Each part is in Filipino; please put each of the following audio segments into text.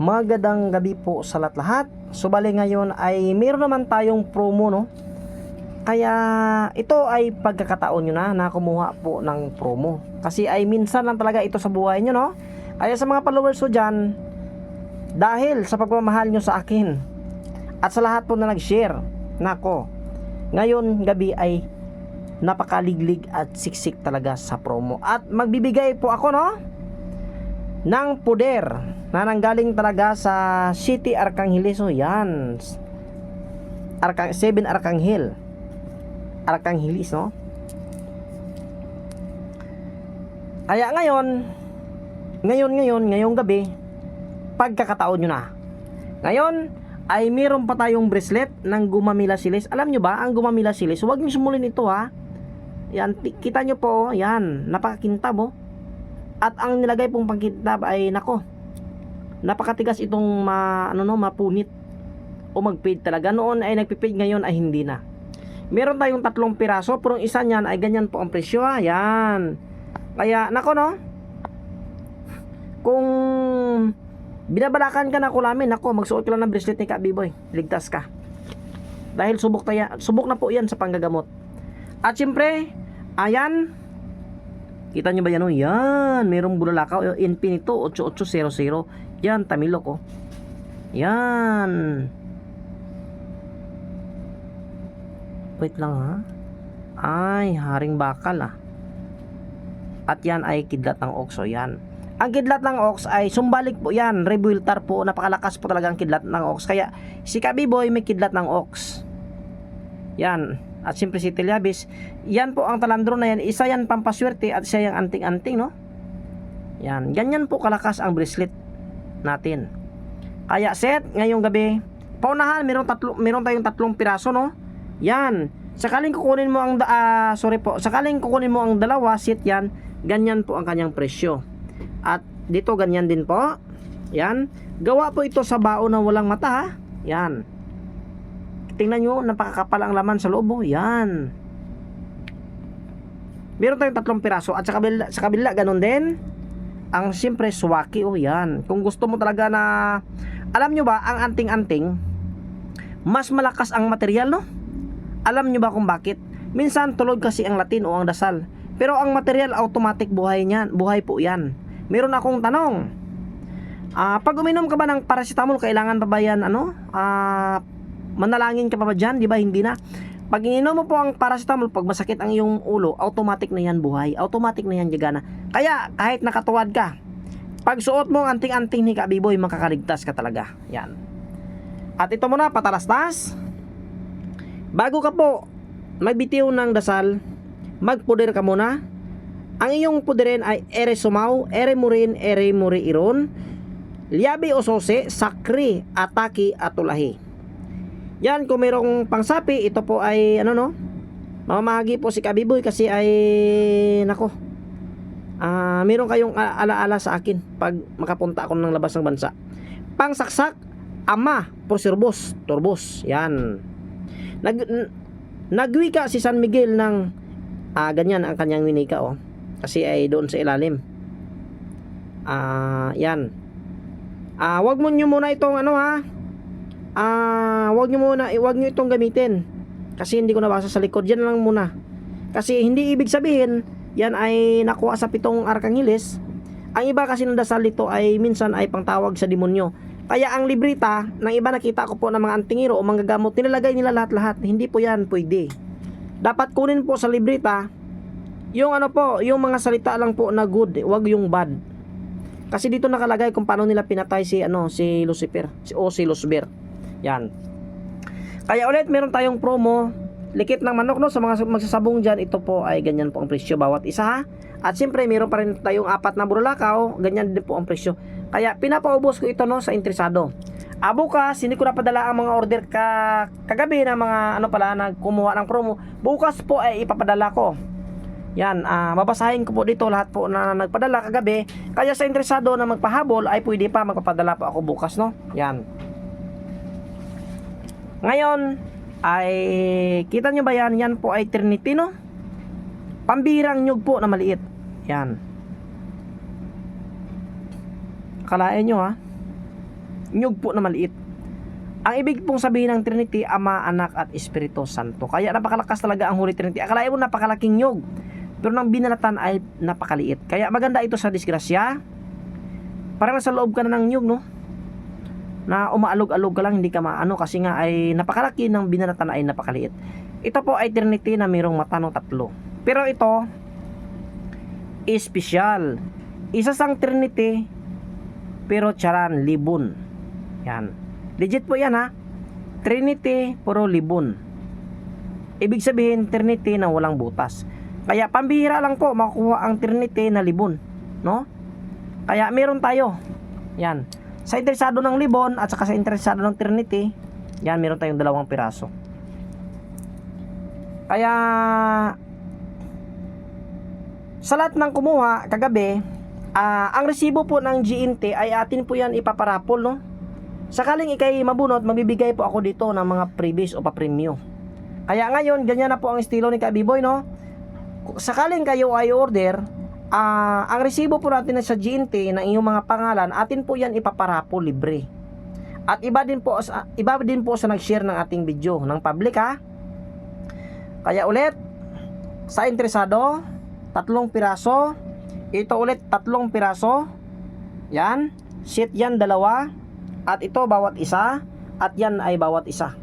Magandang gabi po sa lahat-lahat. So ngayon ay meron naman tayong promo no. Kaya ito ay pagkakataon nyo na na kumuha po ng promo. Kasi ay minsan lang talaga ito sa buhay nyo no. Kaya sa mga followers ko dyan, dahil sa pagmamahal nyo sa akin at sa lahat po na nag-share, nako, ngayon gabi ay napakaliglig at siksik talaga sa promo. At magbibigay po ako no ng puder na nanggaling talaga sa City Arcangeliso. Yan. Arcang 7 Arcangel. Arcanghelis, no? Kaya ngayon, ngayon, ngayon, ngayong gabi, pagkakataon nyo na. Ngayon, ay meron pa tayong bracelet ng Gumamila Silis. Alam nyo ba, ang Gumamila Silis, huwag nyo sumulin ito ha. Yan, kita nyo po, yan, napakakintab oh. At ang nilagay pong pangkintab ay, nako, napakatigas itong ma, ano no, mapunit o magpaid talaga. Noon ay nagpipaid, ngayon ay hindi na. Meron tayong tatlong piraso, pero ang isa niyan ay ganyan po ang presyo ha. Yan. Kaya, nako no, kung binabalakan ka na kulamin, nako, magsuot ka lang ng bracelet ni Kabiboy. Ligtas ka. Dahil subok, taya, subok na po yan sa panggagamot. At syempre, ayan, kita nyo ba yan o? Yan, merong bulalakaw. Infinito 8800. Yan, Tamilok oh. Yan. Wait lang ha. Ay, haring bakal ah. At yan ay kidlat ng ox. So yan. Ang kidlat ng ox ay sumbalik po yan. Rebuiltar po. Napakalakas po talaga ang kidlat ng ox. Kaya si Kabiboy may kidlat ng ox. Yan. At siyempre si Teliabis. Yan po ang talandro na yan. Isa yan pampaswerte at isa yung anting-anting no. Yan. Ganyan po kalakas ang bracelet natin. Kaya set ngayong gabi. Paunahan meron tatlo meron tayong tatlong piraso no. Yan. Sakaling kukunin mo ang ah, sorry po, sakaling kukunin mo ang dalawa set yan, ganyan po ang kanyang presyo. At dito ganyan din po. Yan. Gawa po ito sa bao na walang mata ha. Yan. Tingnan nyo, napakakapal ang laman sa loob. oh. Yan. Meron tayong tatlong piraso at sa kabila, sa kabila ganun din. Ang siyempre swaki oh yan. Kung gusto mo talaga na alam nyo ba ang anting-anting mas malakas ang material no? Alam nyo ba kung bakit? Minsan tulog kasi ang Latin o ang dasal. Pero ang material automatic buhay niyan, buhay po 'yan. Meron akong tanong. Ah, pag uminom ka ba ng paracetamol, kailangan pa ba 'yan ano? Ah, manalangin ka pa ba diyan, 'di ba? Hindi na. Pag ininom mo po ang paracetamol, pag masakit ang iyong ulo, automatic na 'yan buhay. Automatic na 'yan gagana. Kaya kahit nakatuwad ka, pag suot mo ang anting-anting ni Kabiboy, makakaligtas ka talaga. Yan. At ito muna, patalastas. Bago ka po magbitiw ng dasal, magpuder ka muna. Ang iyong puderin ay ere sumaw, ere murin, ere muri iron, liabi o sose, sakri, ataki at tulahi. Yan, kung mayroong pangsapi, ito po ay ano no, mamamahagi po si Kabiboy kasi ay nako, ah meron kayong alaala sa akin pag makapunta ako ng labas ng bansa. Pangsaksak, ama, porsirbos, turbos, yan. Nag, nagwika si San Miguel ng ah, ganyan ang kanyang winika oh. Kasi ay doon sa ilalim. Ah, yan. Ah, wag mo nyo muna itong ano ha. Ah, wag nyo muna, wag nyo itong gamitin. Kasi hindi ko nabasa sa likod. Yan lang muna. Kasi hindi ibig sabihin, yan ay nakuha sa pitong arkangilis. Ang iba kasi ng dasal dito ay minsan ay pangtawag sa demonyo. Kaya ang librita, ng iba nakita ko po ng mga antingiro o mga gamot, nilalagay nila lahat-lahat. Hindi po yan pwede. Dapat kunin po sa librita, yung ano po, yung mga salita lang po na good, wag yung bad. Kasi dito nakalagay kung paano nila pinatay si ano si Lucifer, si o si Lucifer. Yan. Kaya ulit meron tayong promo, likit ng manok no sa mga magsasabong diyan, ito po ay ganyan po ang presyo bawat isa ha. At siyempre meron pa rin tayong apat na burlakaw, ganyan din po ang presyo. Kaya pinapaubos ko ito no sa interesado. Ah, bukas, hindi ko na padala ang mga order ka kagabi na mga ano pala na kumuha ng promo. Bukas po ay ipapadala ko. Yan, ah, babasahin ko po dito lahat po na nagpadala kagabi. Kaya sa interesado na magpahabol ay pwede pa magpapadala po ako bukas, no? Yan. Ngayon, ay kita nyo ba yan? Yan po ay Trinity, no? Pambirang nyug po na maliit. Yan. Kalain nyo ha. nyug po na maliit. Ang ibig pong sabihin ng Trinity, Ama, Anak at Espiritu Santo. Kaya napakalakas talaga ang Holy Trinity. Akalain mo napakalaking nyug. Pero nang binalatan ay napakaliit. Kaya maganda ito sa disgrasya. Parang nasa loob ka na ng nyug, no? Na umaalog-alog ka lang, hindi ka maano kasi nga ay napakalaki ng binalatan ay napakaliit. Ito po ay Trinity na mayroong mata ng tatlo. Pero ito, espesyal. Isa sang Trinity, pero charan, libon. Yan. Legit po yan ha. Trinity, puro libon. Ibig sabihin, Trinity na walang butas. Kaya pambihira lang po makukuha ang Trinity na libon. No? Kaya meron tayo. Yan. Sa interesado ng libon at saka sa interesado ng Trinity, yan meron tayong dalawang piraso. Kaya sa lahat ng kumuha kagabi, ah, ang resibo po ng GNT ay atin po yan ipaparapol, no? Sakaling ikay mabunot, magbibigay po ako dito ng mga freebies o pa-premyo. Kaya ngayon, ganyan na po ang estilo ni Kabiboy, no? Sakaling kayo ay order, ah, ang resibo po natin na sa GNT ng iyong mga pangalan, atin po yan ipaparapol libre. At iba din po sa iba din po sa nag-share ng ating video ng public ha. Kaya ulit sa interesado, tatlong piraso. Ito ulit tatlong piraso. Yan. Sheet yan dalawa. At ito bawat isa. At yan ay bawat isa.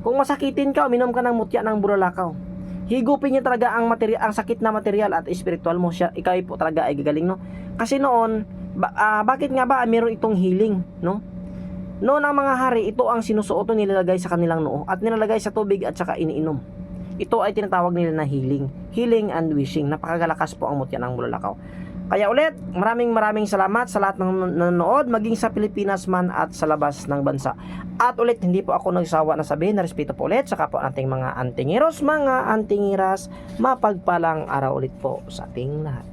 Kung masakitin ka, uminom ka ng mutya ng bulalakaw. Higupin niya talaga ang material, ang sakit na material at spiritual mo siya. Ikaw po talaga ay gagaling, no? Kasi noon, ba, ah, bakit nga ba meron itong healing, no? Noon ang mga hari, ito ang sinusuoto nilalagay sa kanilang noo at nilalagay sa tubig at saka iniinom. Ito ay tinatawag nila na healing. Healing and wishing. Napakagalakas po ang mutya ng bulalakaw. Kaya ulit, maraming maraming salamat sa lahat ng nanonood, maging sa Pilipinas man at sa labas ng bansa. At ulit, hindi po ako nagsawa na sabihin na respeto po ulit sa kapwa ating mga antingiros, mga antingiras, mapagpalang araw ulit po sa ating lahat.